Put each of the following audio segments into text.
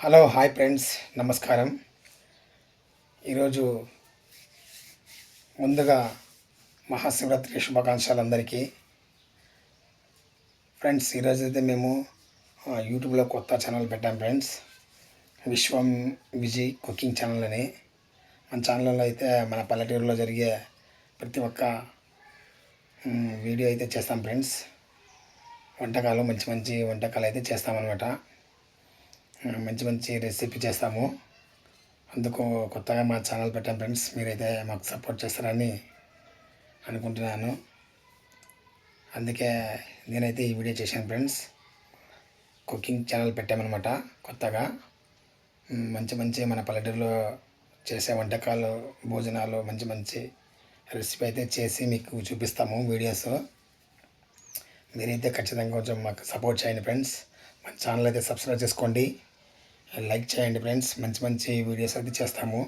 Hello hi friends నమస్కారం ఈరోజు ముందుగా మహాశివరాత్రి శుభాకాంక్షలు అందరికీ. ఫ్రెండ్స్ ఈరోజు అయితే మేము యూట్యూబ్లో కొత్త ఛానల్ పెట్టాం friends Viswam Vijay cooking channel అని. మన ఛానల్లో అయితే మన పల్లెటూరులో జరిగే ప్రతి ఒక్క వీడియో అయితే చేస్తాం ఫ్రెండ్స్ వంటకాలు మంచి మంచి వంటకాలు అయితే చేస్తామన్నమాట. మంచి మంచి రెసిపీ చేస్తాము. అందుకు కొత్తగా మా ఛానల్ పెట్టాం ఫ్రెండ్స్ మీరైతే మాకు సపోర్ట్ చేస్తారని అనుకుంటున్నాను. అందుకే నేనైతే ఈ వీడియో చేశాను ఫ్రెండ్స్ కుకింగ్ ఛానల్ పెట్టామన్నమాట కొత్తగా. మంచి మంచి మన పల్లెటూరులో చేసే వంటకాలు భోజనాలు మంచి మంచి రెసిపీ అయితే చేసి మీకు చూపిస్తాము వీడియోస్ మీరైతే ఖచ్చితంగా కొంచెం మాకు సపోర్ట్ చేయండి ఫ్రెండ్స్ మన ఛానల్ అయితే సబ్స్క్రైబ్ చేసుకోండి. లైక్ చేయండి ఫ్రెండ్స్. మంచి మంచి వీడియోస్ అయితే చేస్తాము.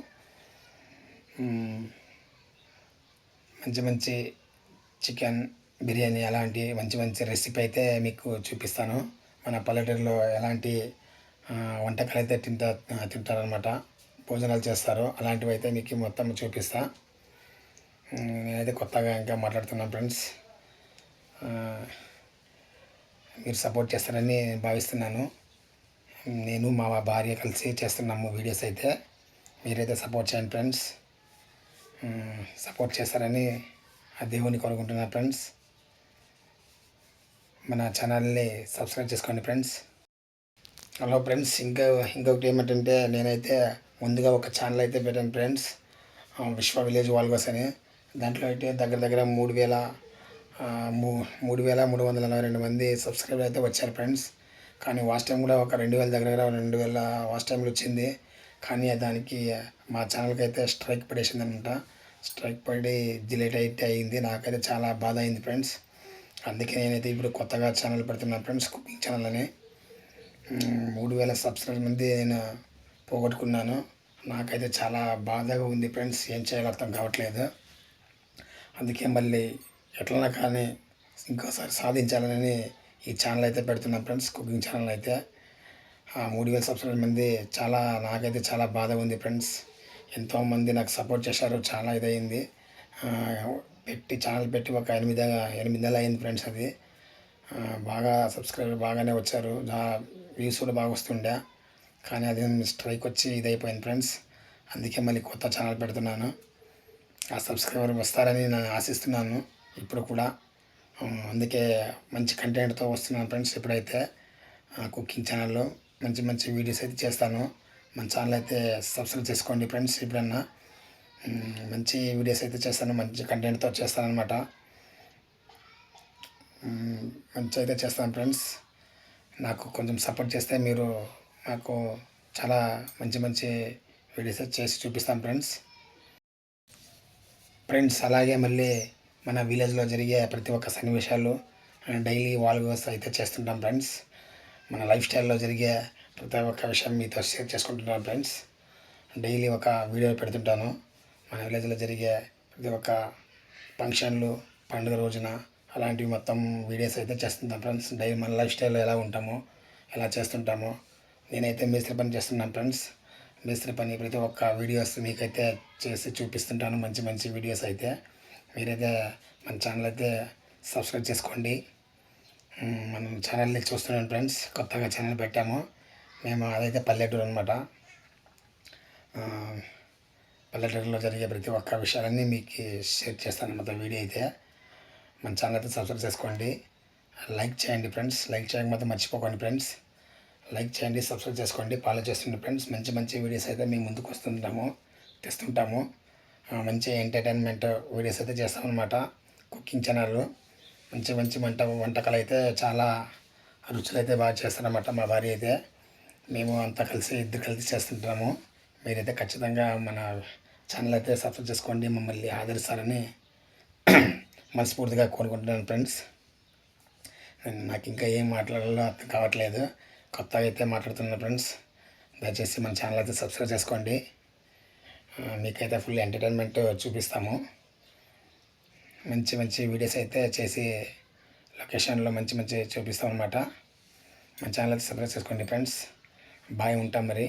మంచి మంచి చికెన్ బిర్యానీ అలాంటి మంచి మంచి రెసిపీ అయితే మీకు చూపిస్తాను. మన పల్లెటూరులో ఎలాంటి వంటకాలు అయితే తింటా తింటారనమాట భోజనాలు చేస్తారు. అలాంటివి అయితే మీకు మొత్తం చూపిస్తా. నేనైతే కొత్తగా ఇంకా మాట్లాడుతున్నాను ఫ్రెండ్స్. మీరు సపోర్ట్ చేస్తారని భావిస్తున్నాను. నేను మా భార్య కలిసి చేస్తున్నాము వీడియోస్ అయితే. మీరైతే సపోర్ట్ చేయండి ఫ్రెండ్స్ సపోర్ట్ చేస్తారని ఆ దేవుని కోరుకుంటున్నాను ఫ్రెండ్స్ మన ఛానల్ని సబ్స్క్రైబ్ చేసుకోండి ఫ్రెండ్స్ హలో ఫ్రెండ్స్ ఇంకా ఇంకొకటి ఏమిటంటే నేనైతే ముందుగా ఒక ఛానల్ అయితే పెట్టాను ఫ్రెండ్స్ విశ్వ విలేజ్ వాల్గోస్ అని. దాంట్లో అయితే దగ్గర దగ్గర మూడు వేల మూ మూడు వేల మూడు వందల నలభై రెండు మంది సబ్స్క్రైబర్ అయితే వచ్చారు ఫ్రెండ్స్ కానీ వాచ్ టైం కూడా ఒక రెండు వేల దగ్గర రెండు వేల వాచ్ టైంలో వచ్చింది. కానీ దానికి మా ఛానల్కి అయితే స్ట్రైక్ పడేసింది అనమాట. స్ట్రైక్ పడి డిలేట్ అయితే అయింది. నాకైతే చాలా బాధ అయింది ఫ్రెండ్స్ అందుకే నేనైతే ఇప్పుడు కొత్తగా ఛానల్ పెడుతున్నాను ఫ్రెండ్స్ కుకింగ్ ఛానల్ అని. మూడు వేల సబ్స్క్రైబర్ మంది నేను పోగొట్టుకున్నాను. నాకైతే చాలా బాధగా ఉంది ఫ్రెండ్స్ ఏం చేయాలో అర్థం కావట్లేదు. అందుకే మళ్ళీ ఎట్లన్నా కానీ ఇంకోసారి సాధించాలని ఈ ఛానల్ అయితే పెడుతున్నాను ఫ్రెండ్స్ కుకింగ్ ఛానల్ అయితే. మూడు వేల సబ్స్క్రైబర్ మంది చాలా నాకైతే చాలా బాధ ఉంది ఫ్రెండ్స్ ఎంతోమంది నాకు సపోర్ట్ చేశారు చాలా ఇదయింది. పెట్టి ఛానల్ పెట్టి ఒక ఎనిమిది ఎనిమిది నెలలు అయింది ఫ్రెండ్స్ అది. బాగా సబ్స్క్రైబర్ బాగానే వచ్చారు. వ్యూస్ కూడా బాగా వస్తుండే. కానీ అది స్ట్రైక్ వచ్చి ఇదైపోయింది ఫ్రెండ్స్ అందుకే మళ్ళీ కొత్త ఛానల్ పెడుతున్నాను. ఆ సబ్స్క్రైబర్ వస్తారని నేను ఆశిస్తున్నాను. ఇప్పుడు కూడా అందుకే మంచి కంటెంట్తో వస్తున్నాను ఫ్రెండ్స్ ఇప్పుడైతే కుకింగ్ ఛానల్లో మంచి మంచి వీడియోస్ అయితే చేస్తాను. మన ఛానల్ అయితే సబ్స్క్రైబ్ చేసుకోండి ఫ్రెండ్స్ ఎప్పుడన్నా. మంచి వీడియోస్ అయితే చేస్తాను మంచి కంటెంట్తో చేస్తాను అనమాట మంచి అయితే చేస్తాను ఫ్రెండ్స్. నాకు కొంచెం సపోర్ట్ చేస్తే మీరు నాకు చాలా మంచి మంచి వీడియోస్ అయితే చేసి చూపిస్తాను ఫ్రెండ్స్. ఫ్రెండ్స్ అలాగే మళ్ళీ మన విలేజ్లో జరిగే ప్రతి ఒక్క సన్నివేశాలు డైలీ వాల్ వ్యవస్థ అయితే చేస్తుంటాం ఫ్రెండ్స్. మన లైఫ్ స్టైల్లో జరిగే ప్రతి ఒక్క విషయం మీతో షేర్ చేసుకుంటున్నాను ఫ్రెండ్స్. డైలీ ఒక వీడియో పెడుతుంటాను. మన విలేజ్లో జరిగే ప్రతి ఒక్క ఫంక్షన్లు పండుగ రోజున అలాంటివి మొత్తం వీడియోస్ అయితే చేస్తుంటాం ఫ్రెండ్స్. డైలీ మన లైఫ్ స్టైల్లో ఎలా ఉంటామో ఎలా చేస్తుంటామో నేనైతే మేస్త్రి పని చేస్తున్నాను ఫ్రెండ్స్. మేస్త్రి పని ప్రతి ఒక్క వీడియోస్ మీకైతే చేసి చూపిస్తుంటాను. మంచి మంచి వీడియోస్ అయితే. మీరైతే మన ఛానల్ అయితే సబ్స్క్రైబ్ చేసుకోండి. మనం ఛానల్ని చూస్తున్నాం ఫ్రెండ్స్ కొత్తగా ఛానల్ పెట్టాము. మేము అదైతే పల్లెటూరు అనమాట పల్లెటూరులో జరిగే ప్రతి ఒక్క విషయాలన్నీ మీకు షేర్ చేస్తాను అనమాట వీడియో అయితే. మన ఛానల్ అయితే సబ్స్క్రైబ్ చేసుకోండి. లైక్ చేయండి ఫ్రెండ్స్ లైక్ చేయకపోతే మర్చిపోకండి ఫ్రెండ్స్ లైక్ చేయండి సబ్స్క్రైబ్ చేసుకోండి. ఫాలో చేస్తుండే ఫ్రెండ్స్ మంచి మంచి వీడియోస్ అయితే మేము ముందుకు వస్తుంటాము తెస్తుంటాము. మంచి ఎంటర్టైన్మెంట్ వీడియోస్ అయితే చేస్తామన్నమాట. కుకింగ్ ఛానల్ మంచి మంచి వంట వంటకాలు అయితే చాలా రుచులు అయితే బాగా చేస్తారన్నమాట మా భార్య అయితే. మేము అంతా కలిసి ఇద్దరు కలిసి చేస్తుంటాము. మీరైతే ఖచ్చితంగా మన ఛానల్ అయితే సబ్స్క్రైబ్ చేసుకోండి. మమ్మల్ని ఆదరిస్తారని మనస్ఫూర్తిగా కోరుకుంటున్నాను ఫ్రెండ్స్ నాకు ఇంకా ఏం మాట్లాడాలో అర్థం కావట్లేదు. కొత్తగా అయితే మాట్లాడుతున్నాను ఫ్రెండ్స్ దయచేసి మన ఛానల్ అయితే సబ్స్క్రైబ్ చేసుకోండి. మీకైతే ఫుల్ ఎంటర్టైన్మెంట్ చూపిస్తాము. మంచి మంచి వీడియోస్ అయితే చేసి లొకేషన్లో మంచి మంచి చూపిస్తాం అనమాట మా ఛానల్ అయితే సబ్స్క్రైబ్ చేసుకోండి ఫ్రెండ్స్ బాయ్ ఉంటాం మరి.